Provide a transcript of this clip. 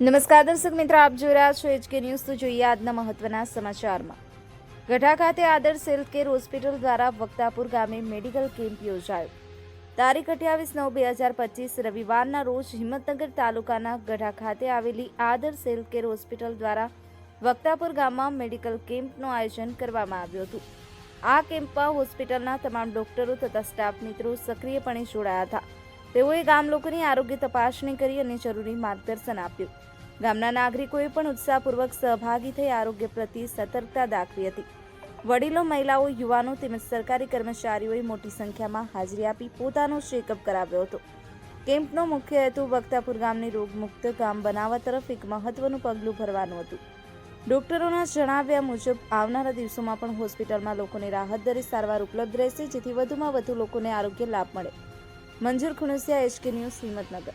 નમસ્કાર દર્શક મિત્રો, આપ જોઈ રહ્યા છો એચકે ન્યૂઝ. તો જોઈએ આજના મહત્વના સમાચારમાં. ગઢા ખાતે આદર્શ હેલ્થ કેર હોસ્પિટલ દ્વારા વક્તાપુર ગામે મેડિકલ કેમ્પ યોજાયો. તારીખ અઠ્યાવીસ નવ બે હજાર પચીસ, રવિવારના રોજ હિંમતનગર તાલુકાના ગઢા ખાતે આવેલી આદર્શ હેલ્થ કેર હોસ્પિટલ દ્વારા વક્તાપુર ગામમાં મેડિકલ કેમ્પનું આયોજન કરવામાં આવ્યું હતું. આ કેમ્પમાં હોસ્પિટલના તમામ ડોક્ટરો તથા સ્ટાફ મિત્રો સક્રિયપણે જોડાયા હતા. તેઓએ ગામ લોકોની આરોગ્ય તપાસણી કરી અને જરૂરી માર્ગદર્શન આપ્યું. ગામના નાગરિકોએ પણ ઉત્સાહપૂર્વક સહભાગી થઈ આરોગ્ય પ્રત્યે સતર્કતા દાખવી હતી. વડીલો, મહિલાઓ, યુવાનો તેમજ સરકારી કર્મચારીઓએ મોટી સંખ્યામાં હાજરી આપી પોતાનો ચેકઅપ કરાવ્યો હતો. કેમ્પનો મુખ્ય હેતુ વક્તાપુર ગામને રોગમુક્ત ગામ બનાવવા તરફ એક મહત્વનું પગલું ભરવાનું હતું. ડોક્ટરોના જણાવ્યા મુજબ, આવનારા દિવસોમાં પણ હોસ્પિટલમાં લોકોને રાહત દરે સારવાર ઉપલબ્ધ રહેશે, જેથી વધુમાં વધુ લોકોને આરોગ્ય લાભ મળે. મંજૂર ખુણસિયા એચકે ન્યૂઝ હિંમતનગર.